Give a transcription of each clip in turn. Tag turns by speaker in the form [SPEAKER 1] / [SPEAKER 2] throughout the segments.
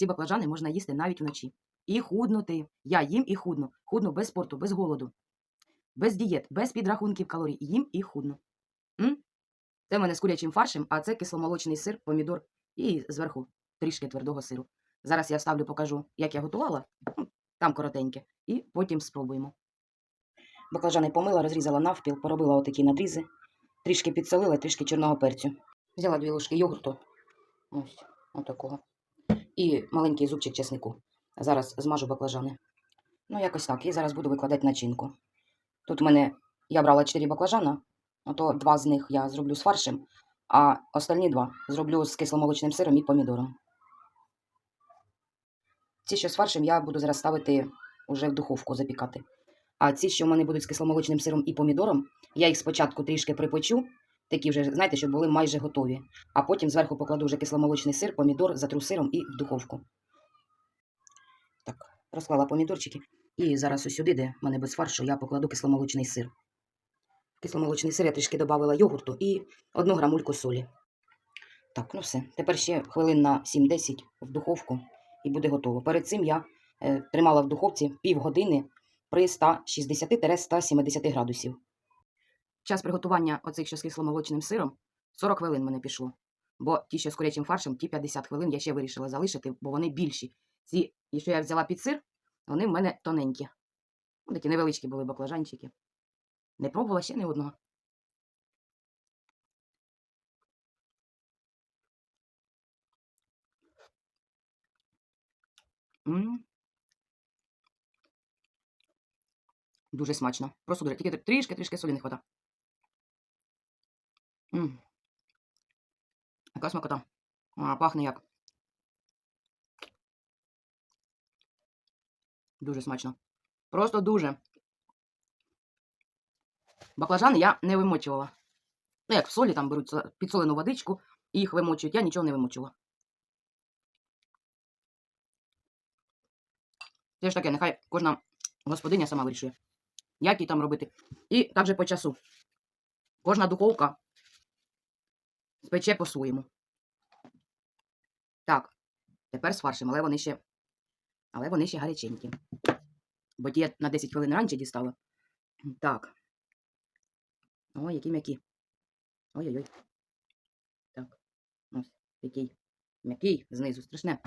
[SPEAKER 1] ці баклажани можна їсти навіть вночі. І худнути. Я їм і худну. Худну без спорту, без голоду, без дієт, без підрахунків калорій. Їм і худну. М? Це в мене з курячим фаршем, а це кисломолочний сир, помідор і зверху трішки твердого сиру. Зараз я вставлю, покажу, як я готувала. Там коротеньке. І потім спробуємо. Баклажани помила, розрізала навпіл, поробила отакі надрізи, трішки підсолила, трішки чорного перцю. Взяла дві ложки йогурту. Ось, отакого. І маленький зубчик чеснику. Зараз змажу баклажани. Ну, якось так. І зараз буду викладати начинку. Тут у мене я брала 4 баклажана, ото два з них я зроблю з фаршем, а остальні два зроблю з кисломолочним сиром і помідором. Ці, що з фаршем, я буду зараз ставити уже в духовку запікати. А ці, що в мене будуть з кисломолочним сиром і помідором, я їх спочатку трішки припечу, такі вже, знаєте, щоб були майже готові. А потім зверху покладу вже кисломолочний сир, помідор, затру сиром і в духовку. Так, розклала помідорчики. І зараз ось сюди, де в мене без фаршу, я покладу кисломолочний сир. В кисломолочний сир я трішки додавала йогурту і одну грамульку солі. Так, ну все. Тепер ще хвилин на 7-10 в духовку і буде готово. Перед цим я е, тримала в духовці півгодини при 160-170 градусів. Час приготування оцих що з кисломолочним сиром 40 хвилин мене пішло. Бо ті, що з курячим фаршем, ті 50 хвилин я ще вирішила залишити, бо вони більші. Ці, що я взяла під сир, вони в мене тоненькі. Ну, Такі невеличкі були баклажанчики. Не пробувала ще ні одного. М. Дуже смачно. Просто дуже. Тільки трішки-трішки солі не хвата. М. Яка смакота. А, пахне як. Дуже смачно. Просто дуже. Баклажани я не вимочувала. Ну, як в солі там беруть підсолену водичку і їх вимочують. Я нічого не вимочувала. Це ж таке, нехай кожна господиня сама вирішує, як їй там робити. І також по часу. Кожна духовка спече по-своєму. Так, тепер з але вони ще. Але вони ще гаряченькі. Бо ті я на 10 хвилин раніше дістала. Так. Ой, які м'які. Ой-ой-ой. Так. Ось такий м'який знизу, страшне.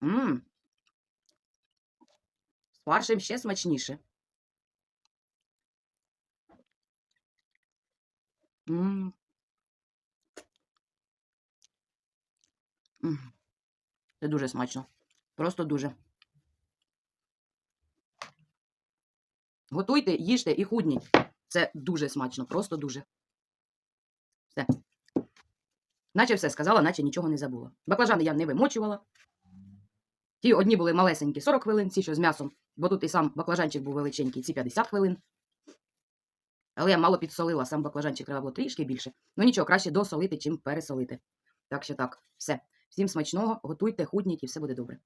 [SPEAKER 1] Мм. З ще смачніше. Це дуже смачно. Просто дуже. Готуйте, їжте і худніть. Це дуже смачно, просто дуже. Все. Наче все сказала, наче нічого не забула. Баклажани я не вимочувала. Ті одні були малесенькі 40 хвилин, ці що з м'ясом, бо тут і сам баклажанчик був величенький, ці 50 хвилин. Але я мало підсолила, сам баклажанчик треба було трішки більше. Ну нічого, краще досолити, чим пересолити. Так що так, все. Всім смачного, готуйте, худніть і все буде добре.